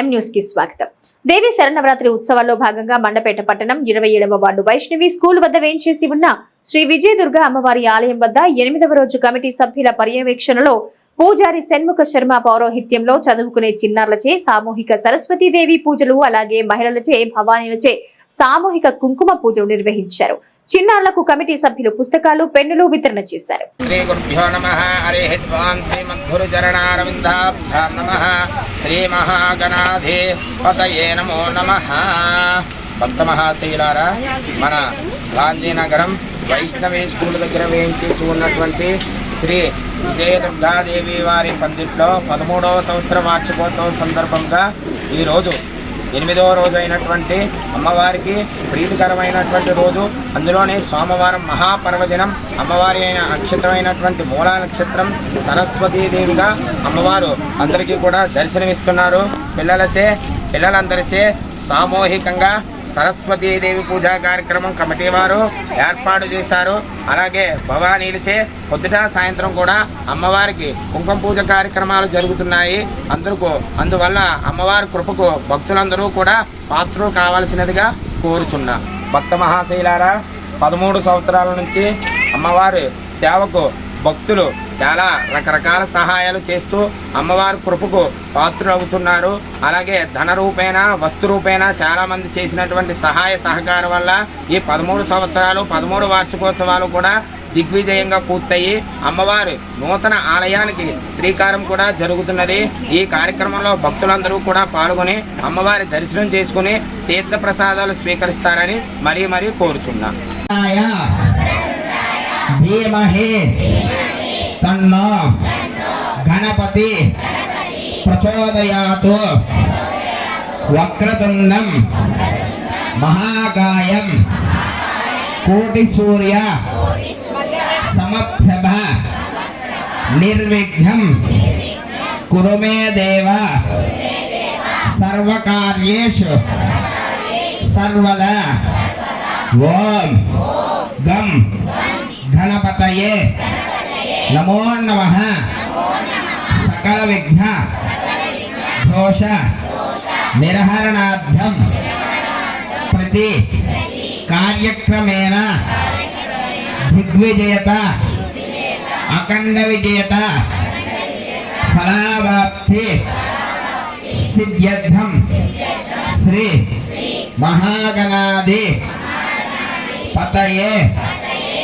ఎం న్యూస్కి స్వాగతం. దేవి శరణవరాత్రి ఉత్సవాల్లో భాగంగా మండపేట పట్టణం ఇరవై ఏడవ వార్డు వైష్ణవి స్కూల్ వద్ద వేయించేసి ఉన్న శ్రీ విజయదుర్గ అమ్మవారి ఆలయం వద్ద ఎనిమిదవ రోజు కమిటీ సభ్యుల పర్యవేక్షణలో పూజారి షణ్ముఖ శర్మ పౌరోహిత్యంలో చదువుకునే చిన్నారులచే సామూహిక సరస్వతీదేవి పూజలు అలాగే మహిళలచే భవానీలచే సామూహిక కుంకుమ పూజలు నిర్వహించారు. చిన్నారులకు కమిటీ సభ్యులు పుస్తకాలు పెన్నులు వితరణ చేశారు. శ్రీ గురుభ్యో నమ. మహాగణాధి పతయే నమో నమ. భక్త మహాశైలారా మన గాంధీనగరం వైష్ణవి స్కూల్ దగ్గర వేయించేసి ఉన్నటువంటి శ్రీ విజయదుర్గాదేవి వారి పందిట్లో పదమూడవ సంవత్సర వార్షికోత్సవం సందర్భంగా ఈరోజు ఎనిమిదవ రోజు అయినటువంటి అమ్మవారికి ప్రీతికరమైనటువంటి రోజు. అందులోనే సోమవారం మహాపర్వదినం. అమ్మవారి అయిన నక్షత్రమైనటువంటి మూలా నక్షత్రం సరస్వతీదేవిగా అమ్మవారు అందరికీ కూడా దర్శనమిస్తున్నారు. పిల్లలచే పిల్లలందరిచే సామూహికంగా సరస్వతీదేవి పూజా కార్యక్రమం కమిటీ వారు ఏర్పాటు చేశారు. అలాగే భవానీలచే పొద్దుట సాయంత్రం కూడా అమ్మవారికి కుంకుమ పూజ కార్యక్రమాలు జరుగుతున్నాయి. అందుకు అందువల్ల అమ్మవారి కృపకు భక్తులందరూ కూడా పాత్రలు కావాల్సినదిగా కోరుచున్నా. భక్త మహాశైలారా పదమూడు సంవత్సరాల నుంచి అమ్మవారి సేవకు భక్తులు చాలా రకరకాల సహాయాలు చేస్తూ అమ్మవారి కృపకు పాత్రులవుతున్నారు. అలాగే ధన రూపేణ వస్తు రూపేణ చాలామంది చేసినటువంటి సహాయ సహకారం వల్ల ఈ పదమూడు సంవత్సరాలు పదమూడు వార్షికోత్సవాలు కూడా దిగ్విజయంగా పూర్తయి అమ్మవారి నూతన ఆలయానికి శ్రీకారం కూడా జరుగుతున్నది. ఈ కార్యక్రమంలో భక్తులందరూ కూడా పాల్గొని అమ్మవారి దర్శనం చేసుకుని తీర్థ ప్రసాదాలు స్వీకరిస్తారని మరీ మరీ కోరుచున్నా. భీమహే తన్నో గణపతి ప్రచోదయాతు వక్రతుండం మహాకాయం కోటి సూర్య సమప్రభ నిర్విఘ్నం కురు మే దేవ సర్వకార్యేషు సర్వదా ఓం గం గణపతయే నమో నమ. సకల విఘ్న దోష. నిర్హరణార్థం. ప్రతి కార్యక్రమేణ దిగ్విజయత. అఖండ విజయత. ఫలావాప్తి సిద్ధ్యర్థం. శ్రీ మహాగణాది. పతయే.